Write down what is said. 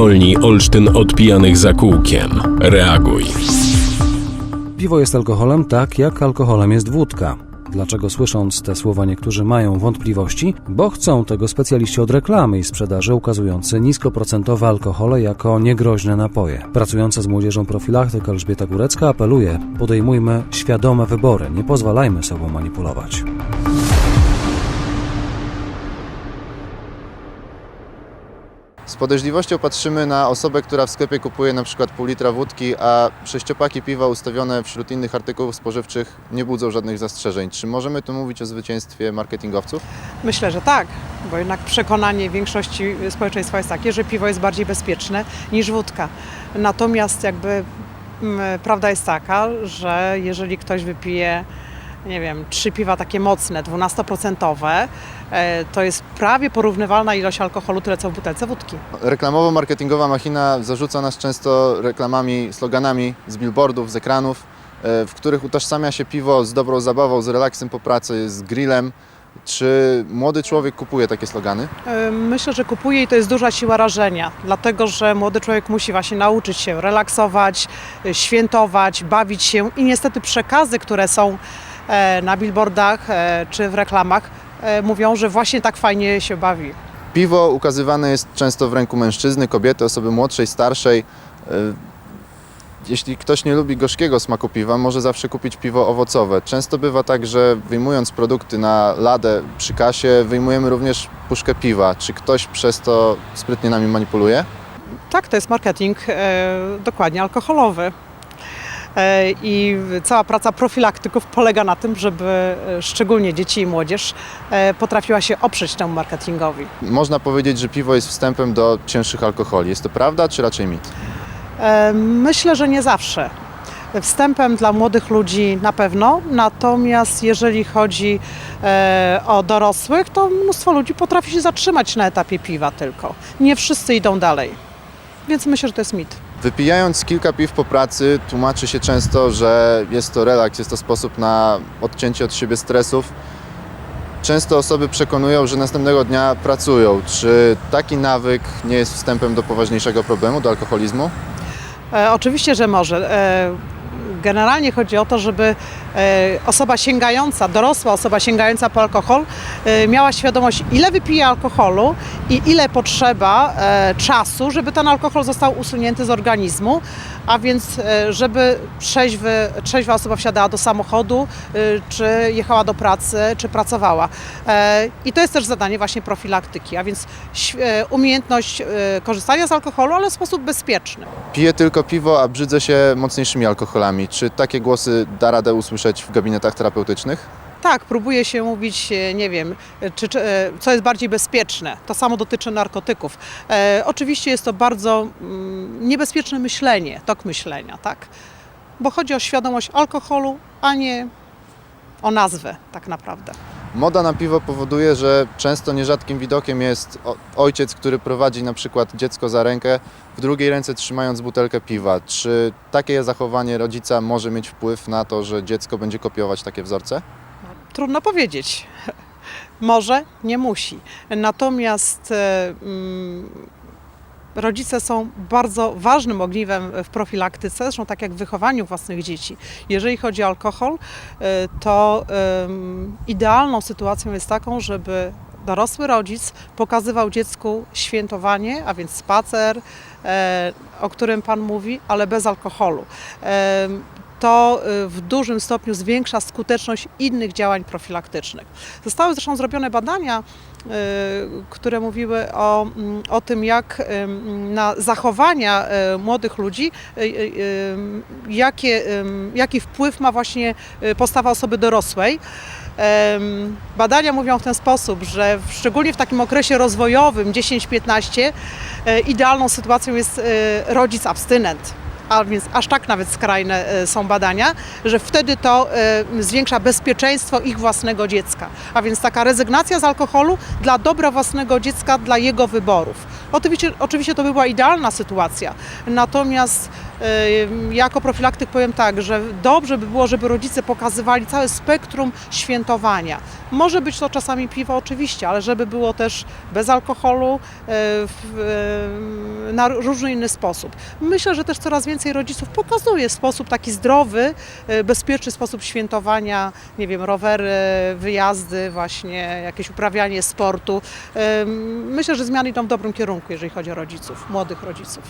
Uwolnij Olsztyn od pijanych za kółkiem. Reaguj. Piwo jest alkoholem tak, jak alkoholem jest wódka. Dlaczego słysząc te słowa niektórzy mają wątpliwości? Bo chcą tego specjaliści od reklamy i sprzedaży ukazujący niskoprocentowe alkohole jako niegroźne napoje. Pracująca z młodzieżą profilaktyk Elżbieta Górecka apeluje: podejmujmy świadome wybory, nie pozwalajmy sobą manipulować. Z podejrzliwością patrzymy na osobę, która w sklepie kupuje na przykład pół litra wódki, a sześciopaki piwa ustawione wśród innych artykułów spożywczych nie budzą żadnych zastrzeżeń. Czy możemy tu mówić o zwycięstwie marketingowców? Myślę, że tak, bo jednak przekonanie większości społeczeństwa jest takie, że piwo jest bardziej bezpieczne niż wódka. Natomiast jakby mm, prawda jest taka, że jeżeli ktoś wypije nie wiem, trzy piwa takie mocne, 12%, e, to jest prawie porównywalna ilość alkoholu, tyle co w butelce wódki. Reklamowo-marketingowa machina zarzuca nas często reklamami, sloganami z billboardów, z ekranów, e, w których utożsamia się piwo z dobrą zabawą, z relaksem po pracy, z grillem. Czy młody człowiek kupuje takie slogany? E, Myślę, że kupuje i to jest duża siła rażenia, dlatego że młody człowiek musi właśnie nauczyć się relaksować, świętować, bawić się i niestety przekazy, które są na billboardach e, czy w reklamach, e, mówią, że właśnie tak fajnie się bawi. Piwo ukazywane jest często w ręku mężczyzny, kobiety, osoby młodszej, starszej. E, Jeśli ktoś nie lubi gorzkiego smaku piwa, może zawsze kupić piwo owocowe. Często bywa tak, że wyjmując produkty na ladę przy kasie, wyjmujemy również puszkę piwa. Czy ktoś przez to sprytnie nami manipuluje? Tak, to jest marketing e, dokładnie alkoholowy. E, I cała praca profilaktyków polega na tym, żeby e, szczególnie dzieci i młodzież e, potrafiła się oprzeć temu marketingowi. Można powiedzieć, że piwo jest wstępem do cięższych alkoholi. Jest to prawda, czy raczej mit? Myślę, że nie zawsze. Wstępem dla młodych ludzi na pewno, natomiast jeżeli chodzi e, o dorosłych, to mnóstwo ludzi potrafi się zatrzymać na etapie piwa tylko. Nie wszyscy idą dalej. Więc myślę, że to jest mit. Wypijając kilka piw po pracy, tłumaczy się często, że jest to relaks, jest to sposób na odcięcie od siebie stresów. Często osoby przekonują, że następnego dnia pracują. Czy taki nawyk nie jest wstępem do poważniejszego problemu, do alkoholizmu? E, oczywiście, że może. E, generalnie chodzi o to, żeby e, osoba sięgająca, dorosła osoba sięgająca po alkohol, e, miała świadomość, ile wypije alkoholu i ile potrzeba e, czasu, żeby ten alkohol został usunięty z organizmu, a więc e, żeby trzeźwy, trzeźwa osoba wsiadała do samochodu, e, czy jechała do pracy, czy pracowała. E, I to jest też zadanie właśnie profilaktyki, a więc umiejętność korzystania z alkoholu, ale w sposób bezpieczny. Piję tylko piwo, a brzydzę się mocniejszymi alkoholami. Czy takie głosy da radę usłyszeć w gabinetach terapeutycznych? Tak, próbuje się mówić, e, nie wiem, e, czy, czy, e, co jest bardziej bezpieczne. To samo dotyczy narkotyków. E, oczywiście jest to bardzo mm, niebezpieczne myślenie, tok myślenia, tak? Bo chodzi o świadomość alkoholu, a nie o nazwę tak naprawdę. Moda na piwo powoduje, że często nierzadkim widokiem jest ojciec, który prowadzi na przykład dziecko za rękę, w drugiej ręce trzymając butelkę piwa. Czy takie zachowanie rodzica może mieć wpływ na to, że dziecko będzie kopiować takie wzorce? Trudno powiedzieć. Może, nie musi. Natomiast e, mm, rodzice są bardzo ważnym ogniwem w profilaktyce, zresztą tak jak w wychowaniu własnych dzieci. Jeżeli chodzi o alkohol, e, to idealną sytuacją jest taką, żeby dorosły rodzic pokazywał dziecku świętowanie, a więc spacer, e, o którym Pan mówi, ale bez alkoholu. To y, w dużym stopniu zwiększa skuteczność innych działań profilaktycznych. Zostały zresztą zrobione badania, y, które mówiły o, mm, o tym, jak ym, na zachowania y, młodych ludzi, y, y, jakie, jaki wpływ ma właśnie y, postawa osoby dorosłej. Badania mówią w ten sposób, że szczególnie w takim okresie rozwojowym 10-15 e, idealną sytuacją jest rodzic abstynent. A więc aż tak nawet skrajne e, są badania, że wtedy to e, zwiększa bezpieczeństwo ich własnego dziecka. A więc taka rezygnacja z alkoholu dla dobra własnego dziecka, dla jego wyborów. Oczywiście, oczywiście to by była idealna sytuacja, natomiast Jako profilaktyk powiem tak, że dobrze by było, żeby rodzice pokazywali całe spektrum świętowania. Może być to czasami piwo oczywiście, ale żeby było też bez alkoholu, w- y, na różny inny sposób. Myślę, że też coraz więcej rodziców pokazuje sposób taki zdrowy, y, bezpieczny sposób świętowania, nie wiem, rowery, wyjazdy, właśnie jakieś uprawianie sportu. Myślę, że zmiany idą w dobrym kierunku, jeżeli chodzi o rodziców, młodych rodziców.